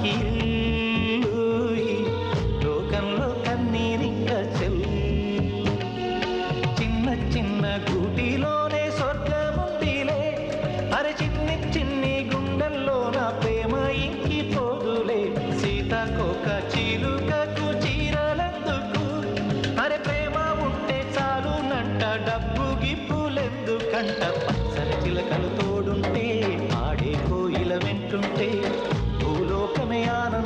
మనకి లోకంలో కన్నీరింక చెల్లు. చిన్న చిన్న గుటిలోనే స్వర్గం ఉందిలే అరే చిన్ని చిన్ని గుండెల్లో నా ప్రేమ ఇంకి పోదులే సీతకొక చిలుకకు చీరలందుకు? అరే ప్రేమ ఉంటే చాలునంట డబ్బు గిప్పులెందుకంట me on a